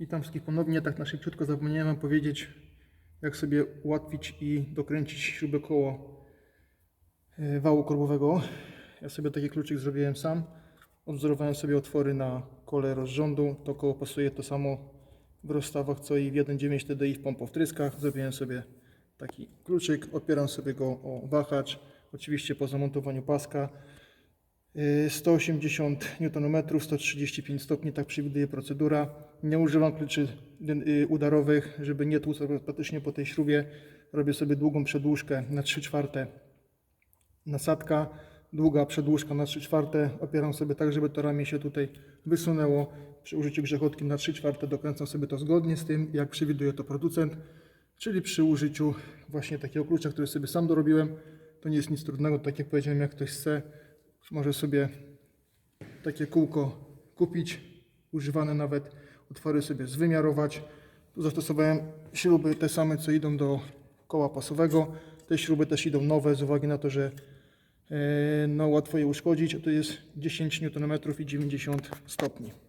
Witam wszystkich ponownie. Tak na szybciutko zapomniałem powiedzieć, jak sobie ułatwić i dokręcić śrubę koło e, wału korbowego. Ja sobie taki kluczyk zrobiłem sam. Odwzorowałem sobie otwory na kole rozrządu. To koło pasuje to samo w rozstawach co i w 1.9 TDI w pompowtryskach. Zrobiłem sobie taki kluczyk, opieram sobie go o wahacz. Oczywiście po zamontowaniu paska. Y, 180 Nm, 135 stopni, tak przewiduje procedura. Nie używam kluczy y, udarowych, żeby nie tłuc praktycznie po tej śrubie. Robię sobie długą przedłużkę na 3 czwarte nasadka, długa przedłużka na 3 czwarte. Opieram sobie tak, żeby to ramię się tutaj wysunęło. Przy użyciu grzechotki na 3 czwarte dokręcam sobie to zgodnie z tym, jak przewiduje to producent. Czyli przy użyciu właśnie takiego klucza, który sobie sam dorobiłem. To nie jest nic trudnego, tak jak powiedziałem, jak ktoś chce, może sobie takie kółko kupić, używane nawet, otwory sobie zwymiarować. Tu zastosowałem śruby te same, co idą do koła pasowego. Te śruby też idą nowe, z uwagi na to, że e, no, łatwo je uszkodzić. To jest 10 Nm i 90 stopni.